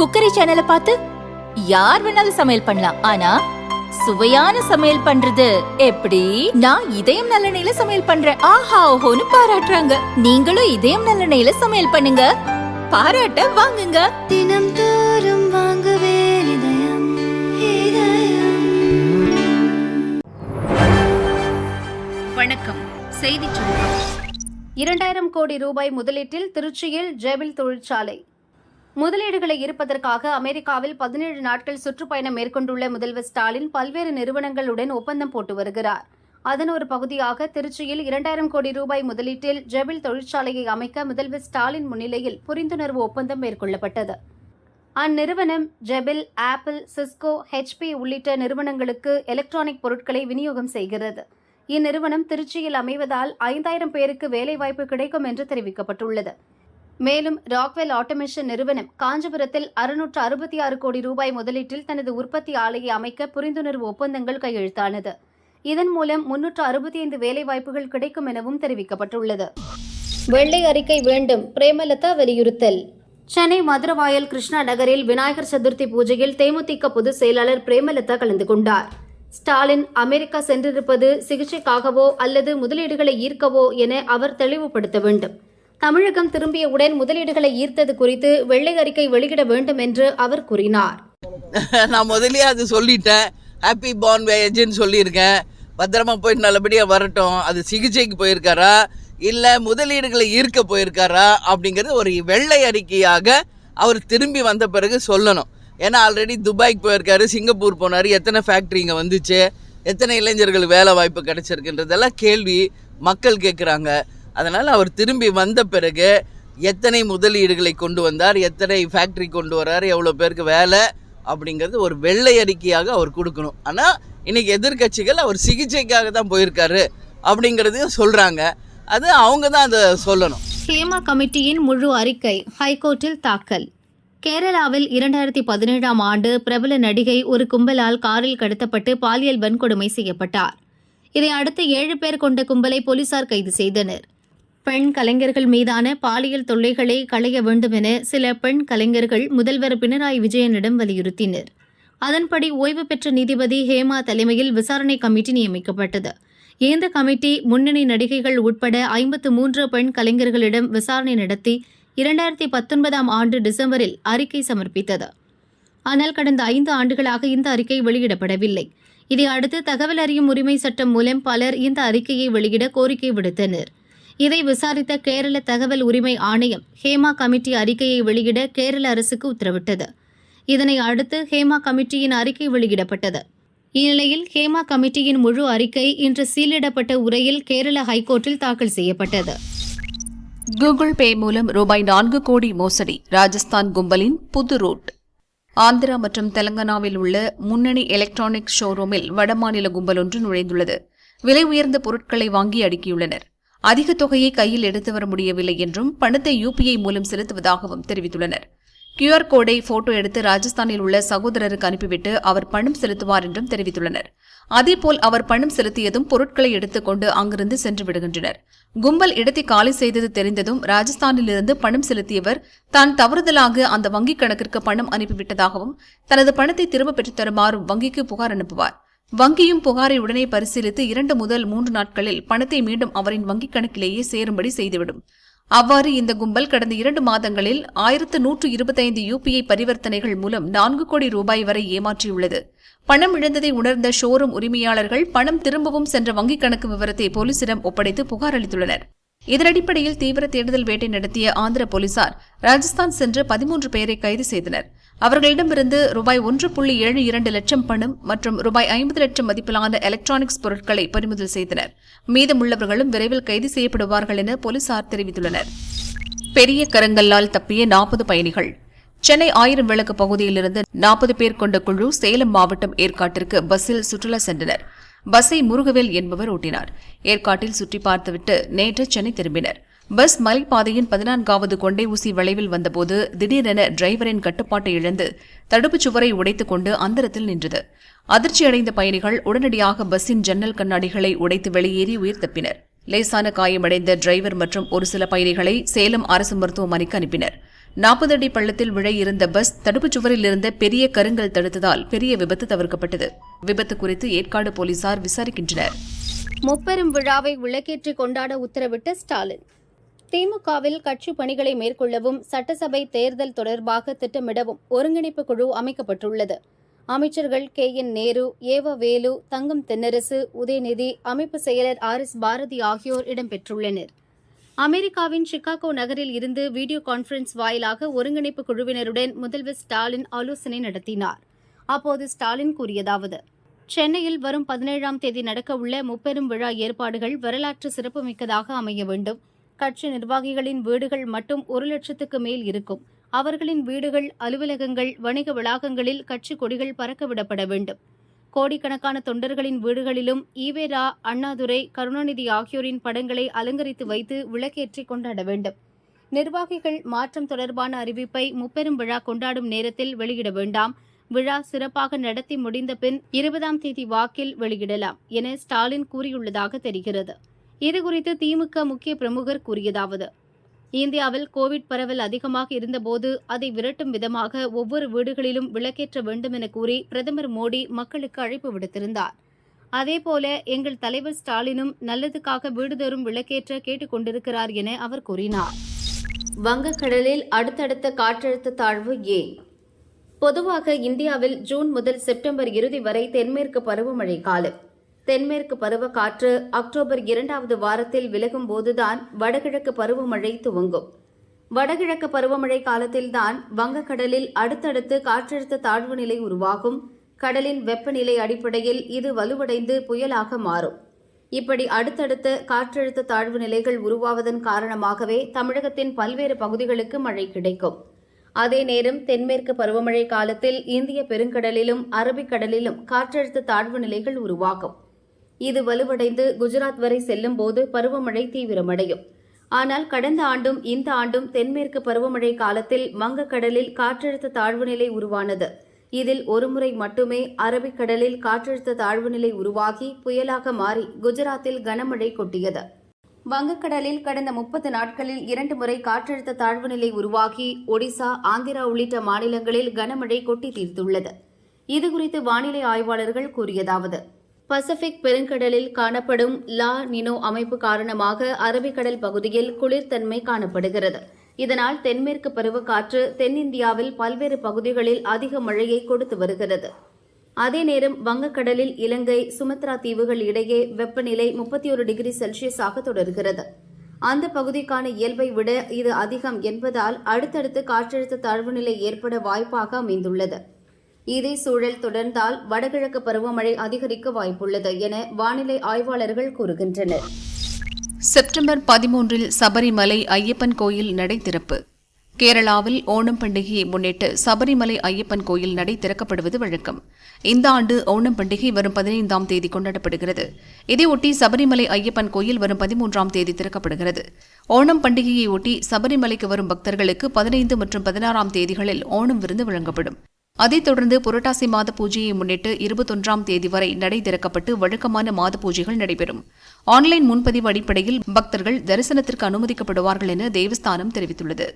Cookery சேனலை பார்த்து யார் வேணாலும் சமையல் பண்ணலாம். ஆனா சுவையான சமையல் பண்றது எப்படி? நான் இதயம் நல்லெண்ணெயில சமையல் பண்றேன். ஆஹா ஓஹோன்னு பாராட்டுறாங்க. நீங்களும் இதயம் நல்லெண்ணெயில சமையல் பண்ணுங்க. பாராட்ட வாங்குங்க. தினம் தோறும் வாங்குவே வணக்கம். செய்திச் சுருக்கம். இரண்டாயிரம் கோடி ரூபாய் முதலீட்டில் திருச்சியில் ஜெபில் தொழிற்சாலை. முதலீடுகளை ஈர்ப்பதற்காக அமெரிக்காவில் பதினேழு நாட்கள் சுற்றுப்பயணம் மேற்கொண்டுள்ள முதல்வர் ஸ்டாலின் பல்வேறு நிறுவனங்களுடன் ஒப்பந்தம் போட்டு வருகிறார். அதன் ஒரு பகுதியாக திருச்சியில் இரண்டாயிரம் கோடி ரூபாய் முதலீட்டில் ஜெபில் தொழிற்சாலையை அமைக்க முதல்வர் ஸ்டாலின் முன்னிலையில் புரிந்துணர்வு ஒப்பந்தம் மேற்கொள்ளப்பட்டது. அந்நிறுவனம் ஜெபில் ஆப்பிள் சிஸ்கோ ஹெச்பி உள்ளிட்ட நிறுவனங்களுக்கு எலக்ட்ரானிக் பொருட்களை விநியோகம் செய்கிறது. இந்நிறுவனம் திருச்சியில் அமைவதால் ஐந்தாயிரம் பேருக்கு வேலைவாய்ப்பு கிடைக்கும் என்று தெரிவிக்கப்பட்டுள்ளது. மேலும் ராக்வெல் ஆட்டோமேஷன் நிறுவனம் காஞ்சிபுரத்தில் அறுநூற்று அறுபத்தி ஆறு கோடி ரூபாய் முதலீட்டில் தனது உற்பத்தி ஆலையை அமைக்க புரிந்துணர்வு ஒப்பந்தங்கள் கையெழுத்தானது. இதன் மூலம் முன்னூற்று அறுபத்தி ஐந்து வேலைவாய்ப்புகள் கிடைக்கும் எனவும் தெரிவிக்கப்பட்டுள்ளது. வெள்ளை அறிக்கை வேண்டும். பிரேமலதா வலியுறுத்தல். சென்னை மதுரவாயல் கிருஷ்ணா நகரில் விநாயகர் சதுர்த்தி பூஜையில் தேமுதிக பொதுச் செயலாளர் பிரேமலதா கலந்து கொண்டார். ஸ்டாலின் அமெரிக்கா சென்றிருப்பது சிகிச்சைக்காகவோ அல்லது முதலீடுகளை ஈர்க்கவோ என அவர் தெளிவுபடுத்த வேண்டும். தமிழகம் திரும்பியவுடன் முதலீடுகளை ஈர்த்தது குறித்து வெள்ளை அறிக்கை வெளியிட வேண்டும் என்று அவர் கூறினார். நான் முதலே அது சொல்லிட்டேன். ஹாப்பி பார்ன் வேஜ்னு சொல்லியிருக்கேன். பத்திரமா போயிட்டு நல்லபடியாக வரட்டும். அது சிகிச்சைக்கு போயிருக்காரா? இல்லை முதலீடுகளை ஈர்க்க போயிருக்காரா? அப்படிங்கிறது ஒரு வெள்ளை அறிக்கையாக அவர் திரும்பி வந்த பிறகு சொல்லணும். ஏன்னா ஆல்ரெடி துபாய்க்கு போயிருக்காரு சிங்கப்பூர் போனார் எத்தனை ஃபேக்ட்ரி இங்கே வந்துச்சு எத்தனை இளைஞர்கள் வேலை வாய்ப்பு கிடைச்சிருக்குன்றதெல்லாம் கேள்வி மக்கள் கேட்குறாங்க அதனால் அவர் திரும்பி வந்த பிறகு எத்தனை முதலீடுகளை கொண்டு வந்தார் எத்தனை ஃபேக்ட்ரி கொண்டு வரார் எவ்வளோ பேருக்கு வேலை அப்படிங்கிறது ஒரு வெள்ளை அறிக்கையாக அவர் கொடுக்கணும். ஆனால் இன்றைக்கி எதிர்க்கட்சிகள் அவர் சிகிச்சைக்காக தான் போயிருக்காரு அப்படிங்கிறதையும் சொல்கிறாங்க அது அவங்க தான் அதை சொல்லணும். ஹேமா கமிட்டியின் முழு அறிக்கை ஹைகோர்ட்டில் தாக்கல். கேரளாவில் இரண்டாயிரத்தி பதினேழாம் ஆண்டு பிரபல நடிகை ஒரு கும்பலால் காரில் கடத்தப்பட்டு பாலியல் வன்கொடுமை செய்யப்பட்டார். இதை அடுத்து ஏழு பேர் கொண்ட கும்பலை போலீசார் கைது செய்தனர். பெண் கலைஞர்கள் மீதான பாலியல் தொல்லைகளை களைய வேண்டும் என சில பெண் கலைஞர்கள் முதல்வர் பினராயி விஜயனிடம் வலியுறுத்தினர். அதன்படி ஓய்வு பெற்ற நீதிபதி ஹேமா தலைமையில் விசாரணை கமிட்டி நியமிக்கப்பட்டது. இந்த கமிட்டி முன்னணி நடிகைகள் உட்பட ஐம்பத்து மூன்று பெண் கலைஞர்களிடம் விசாரணை நடத்தி இரண்டாயிரத்தி பத்தொன்பதாம் ஆண்டு டிசம்பரில் அறிக்கை சமர்ப்பித்தது. ஆனால் கடந்த ஐந்து ஆண்டுகளாக இந்த அறிக்கை வெளியிடப்படவில்லை. இதை அடுத்து தகவல் அறியும் உரிமை சட்டம் மூலம் பலர் இந்த அறிக்கையை வெளியிட கோரிக்கை விடுத்தனர். இதை விசாரித்த கேரள தகவல் உரிமை ஆணையம் ஹேமா கமிட்டி அறிக்கையை வெளியிட கேரள அரசுக்கு உத்தரவிட்டது. இதனை அடுத்து ஹேமா கமிட்டியின் அறிக்கை வெளியிடப்பட்டது. இந்நிலையில் ஹேமா கமிட்டியின் முழு அறிக்கை இன்று சீலிடப்பட்ட உரையில் கேரள ஹைகோர்ட்டில் தாக்கல் செய்யப்பட்டது. கூகுள் பே மூலம் ரூபாய் நான்கு கோடி மோசடி ராஜஸ்தான் கும்பலின் புது ரூட். ஆந்திரா மற்றும் தெலங்கானாவில் உள்ள முன்னணி எலக்ட்ரானிக் ஷோரூமில் வடமாநில கும்பல் ஒன்று நுழைந்துள்ளது. விலை உயர்ந்த பொருட்களை வாங்கி அடுக்கியுள்ளனர். அதிக தொகையை கையில் எடுத்து வர முடியவில்லை என்றும் பணத்தை யுபிஐ மூலம் செலுத்துவதாகவும் தெரிவித்துள்ளனர். கியூஆர் கோடை போட்டோ எடுத்து ராஜஸ்தானில் உள்ள சகோதரருக்கு அனுப்பிவிட்டு அவர் பணம் செலுத்துவார் என்றும் தெரிவித்துள்ளனர். அதேபோல் அவர் பணம் செலுத்தியதும் பொருட்களை எடுத்துக்கொண்டு அங்கிருந்து சென்று விடுகின்றனர். கும்பல் இடத்தை காலி செய்தது தெரிந்ததும் ராஜஸ்தானிலிருந்து பணம் செலுத்தியவர் தான் தவறுதலாக அந்த வங்கிக் கணக்கிற்கு பணம் அனுப்பிவிட்டதாகவும் தனது பணத்தை திரும்ப பெற்றுத் தருமாறும் வங்கிக்கு புகார் அனுப்புவார். வங்கியும் புகாரை உடனே பரிசீலித்து இரண்டு முதல் மூன்று நாட்களில் பணத்தை மீண்டும் அவரின் வங்கிக் கணக்கிலேயே சேரும்படி செய்துவிடும். அவ்வாறு இந்த கும்பல் கடந்த இரண்டு மாதங்களில் ஆயிரத்து நூற்று இருபத்தைந்து யூபிஐ பரிவர்த்தனைகள் மூலம் நான்கு கோடி ரூபாய் வரை ஏமாற்றியுள்ளது. பணம் இழந்ததை உணர்ந்த ஷோரூம் உரிமையாளர்கள் பணம் திரும்பவும் சென்ற வங்கிக் கணக்கு விவரத்தை போலீசிடம் ஒப்படைத்து புகார் அளித்துள்ளனர். இதனடிப்படையில் தீவிர தேடுதல் வேட்டை நடத்திய ஆந்திர போலீசார் ராஜஸ்தான் சென்று பதிமூன்று பேரை கைது செய்தனர். அவர்களிடமிருந்து ரூபாய் ஒன்று புள்ளி ஏழு இரண்டு லட்சம் பணம் மற்றும் ரூபாய் ஐம்பது லட்சம் மதிப்பிலான எலக்ட்ரானிக்ஸ் பொருட்களை பறிமுதல் செய்தனர். மீதமுள்ளவர்களும் விரைவில் கைது செய்யப்படுவார்கள் என போலீசார் தெரிவித்துள்ளனர். பெரிய கரங்கல்லால் தப்பிய நாற்பது பயணிகள். சென்னை ஆயிரம் விளக்கு பகுதியிலிருந்து நாற்பது பேர் கொண்ட குழு சேலம் மாவட்டம் ஏற்காட்டிற்கு பஸ்ஸில் சுற்றுலா சென்றனர். பஸ்ஸை முருகவேல் என்பவர் ஓட்டினார். ஏற்காட்டில் சுற்றி பார்த்துவிட்டு நேற்று சென்னை திரும்பினர். பஸ் மலைப்பாதையின் பதினான்காவது கொண்டை ஊசி வளைவில் வந்தபோது திடீரென டிரைவரின் கட்டுப்பாட்டை இழந்து தடுப்புச் சுவரை உடைத்துக் கொண்டு அந்தரத்தில் நின்றது. அதிர்ச்சியடைந்த பயணிகள் உடனடியாக பஸ்ஸின் ஜன்னல் கண்ணாடிகளை உடைத்து வெளியேறி உயிர் தப்பினர். லேசான காயமடைந்த டிரைவர் மற்றும் ஒரு சில பயணிகளை சேலம் அரசு மருத்துவமனைக்கு அனுப்பினர். நாற்பது அடி பள்ளத்தில் விழ இருந்த பஸ் தடுப்புச் சுவரில் இருந்த பெரிய கருங்கல் தடுத்ததால் பெரிய விபத்து தவிர்க்கப்பட்டது. விபத்து குறித்து ஏற்காடு போலீசார் விசாரிக்கின்றனர். முப்பெரும் விழாவை விளக்கேற்றி கொண்டாட உத்தரவிட்ட ஸ்டாலின். திமுகவில் கட்சி பணிகளை மேற்கொள்ளவும் சட்டசபை தேர்தல் தொடர்பாக திட்டமிடவும் ஒருங்கிணைப்பு குழு அமைக்கப்பட்டுள்ளது. அமைச்சர்கள் கே. என். நேரு ஏவ வேலு தங்கம் தென்னரசு உதயநிதி அமைப்பு செயலர் ஆர். எஸ். பாரதி ஆகியோர் இடம்பெற்றுள்ளனர். அமெரிக்காவின் சிகாகோ நகரில் இருந்து வீடியோ கான்பரன்ஸ் வாயிலாக ஒருங்கிணைப்பு குழுவினருடன் முதல்வர் ஸ்டாலின் ஆலோசனை நடத்தினார். அப்போது ஸ்டாலின் கூறியதாவது சென்னையில் வரும் பதினேழாம் தேதி நடக்கவுள்ள முப்பெரும் விழா ஏற்பாடுகள் வரலாற்று சிறப்புமிக்கதாக அமைய வேண்டும். கட்சி நிர்வாகிகளின் வீடுகள் மட்டும் ஒரு லட்சத்துக்கு மேல் இருக்கும். அவர்களின் வீடுகள் அலுவலகங்கள் வணிக வளாகங்களில் கட்சி கொடிகள் பறக்கவிடப்பட வேண்டும். கோடிக்கணக்கான தொண்டர்களின் வீடுகளிலும் ஈவேரா அண்ணாதுரை கருணாநிதி ஆகியோரின் படங்களை அலங்கரித்து வைத்து விளக்கேற்றி கொண்டாட வேண்டும். நிர்வாகிகள் மாற்றம் தொடர்பான அறிவிப்பை முப்பெரும் விழா கொண்டாடும் நேரத்தில் வெளியிட வேண்டாம். விழா சிறப்பாக நடத்தி முடிந்த பின் இருபதாம் தேதி வாக்கில் வெளியிடலாம் என ஸ்டாலின் கூறியுள்ளதாக தெரிகிறது. இதுகுறித்து திமுக முக்கிய பிரமுகர் கூறியதாவது இந்தியாவில் கோவிட் பரவல் அதிகமாக இருந்தபோது அதை விரட்டும் விதமாக ஒவ்வொரு வீடுகளிலும் விளக்கேற்ற வேண்டும் என கூறி பிரதமர் மோடி மக்களுக்கு அழைப்பு விடுத்திருந்தார். அதேபோல எங்கள் தலைவர் ஸ்டாலினும் நல்லதுக்காக வீடுதோறும் விளக்கேற்ற கேட்டுக் கொண்டிருக்கிறார் என அவர் கூறினார். வங்கக்கடலில் அடுத்தடுத்த காற்றழுத்த தாழ்வு ஏன்? பொதுவாக இந்தியாவில் ஜூன் முதல் செப்டம்பர் இறுதி வரை தென்மேற்கு பருவமழை காலம். தென்மேற்கு பருவக்காற்று அக்டோபர் இரண்டாவது வாரத்தில் விலகும் போதுதான் வடகிழக்கு பருவமழை துவங்கும். வடகிழக்கு பருவமழை காலத்தில்தான் வங்கக்கடலில் அடுத்தடுத்து காற்றழுத்த தாழ்வு நிலை உருவாகும். கடலின் வெப்பநிலை அடிப்படையில் இது வலுவடைந்து புயலாக மாறும். இப்படி அடுத்தடுத்த காற்றழுத்த தாழ்வு நிலைகள் உருவாவதன் காரணமாகவே தமிழகத்தின் பல்வேறு பகுதிகளுக்கு மழை கிடைக்கும். அதே நேரம் தென்மேற்கு பருவமழை காலத்தில் இந்திய பெருங்கடலிலும் அரபிக்கடலிலும் காற்றழுத்த தாழ்வு நிலைகள் உருவாகும். இது வலுவடைந்து குஜராத் வரை செல்லும் போது பருவமழை தீவிரமடையும். ஆனால் கடந்த ஆண்டும் இந்த ஆண்டும் தென்மேற்கு பருவமழை காலத்தில் வங்கக்கடலில் காற்றழுத்த தாழ்வு நிலை உருவானது. இதில் ஒருமுறை மட்டுமே அரபிக்கடலில் காற்றழுத்த தாழ்வு நிலை உருவாகி புயலாக மாறி குஜராத்தில் கனமழை கொட்டியது. வங்கக்கடலில் கடந்த முப்பது நாட்களில் இரண்டு முறை காற்றழுத்த தாழ்வு நிலை உருவாகி ஒடிசா ஆந்திரா உள்ளிட்ட மாநிலங்களில் கனமழை கொட்டி தீர்த்துள்ளது. இதுகுறித்து வானிலை ஆய்வாளர்கள் கூறியதாவது பசிபிக் பெருங்கடலில் காணப்படும் லா நினோ அமைப்பு காரணமாக அரபிக்கடல் பகுதியில் குளிர்தன்மை காணப்படுகிறது. இதனால் தென்மேற்கு பருவக்காற்று தென்னிந்தியாவில் பல்வேறு பகுதிகளில் அதிக மழையை கொடுத்து வருகிறது. அதே நேரம் வங்கக்கடலில் இலங்கை சுமத்ரா தீவுகள் இடையே வெப்பநிலை முப்பத்தி ஒரு டிகிரி செல்சியஸாக தொடர்கிறது. அந்த பகுதிக்கான இயல்பை விட இது அதிகம் என்பதால் அடுத்தடுத்து காற்றழுத்த தாழ்வு நிலை ஏற்பட வாய்ப்பாக அமைந்துள்ளது. இதே சூழல் தொடர்ந்தால் வடகிழக்கு பருவமழை அதிகரிக்க வாய்ப்புள்ளது என வானிலை ஆய்வாளர்கள் கூறுகின்றனர். செப்டம்பர் பதிமூன்றில் சபரிமலை ஐயப்பன் கோயில் நடை திறப்பு கேரளாவில் ஓணம் பண்டிகையை முன்னிட்டு சபரிமலை ஐயப்பன் கோயில் நடை திறக்கப்படுவது வழக்கம். இந்த ஆண்டு ஓணம் பண்டிகை வரும் பதினைந்தாம் தேதி கொண்டாடப்படுகிறது. இதையொட்டி சபரிமலை ஐயப்பன் கோயில் வரும் பதிமூன்றாம் தேதி திறக்கப்படுகிறது. ஓணம் பண்டிகையை ஒட்டி சபரிமலைக்கு வரும் பக்தர்களுக்கு பதினைந்து மற்றும் பதினாறாம் தேதிகளில் ஓணம் விருந்து வழங்கப்படும். அதைத் தொடர்ந்து புரட்டாசி மாத பூஜையை முன்னிட்டு இருபத்தொன்றாம் தேதி வரை நடை திறக்கப்பட்டு வழக்கமான மாத பூஜைகள் நடைபெறும். ஆன்லைன் முன்பதிவு அடிப்படையில் பக்தர்கள் தரிசனத்திற்கு அனுமதிக்கப்படுவார்கள் என தேவஸ்தானம் தெரிவித்துள்ளது.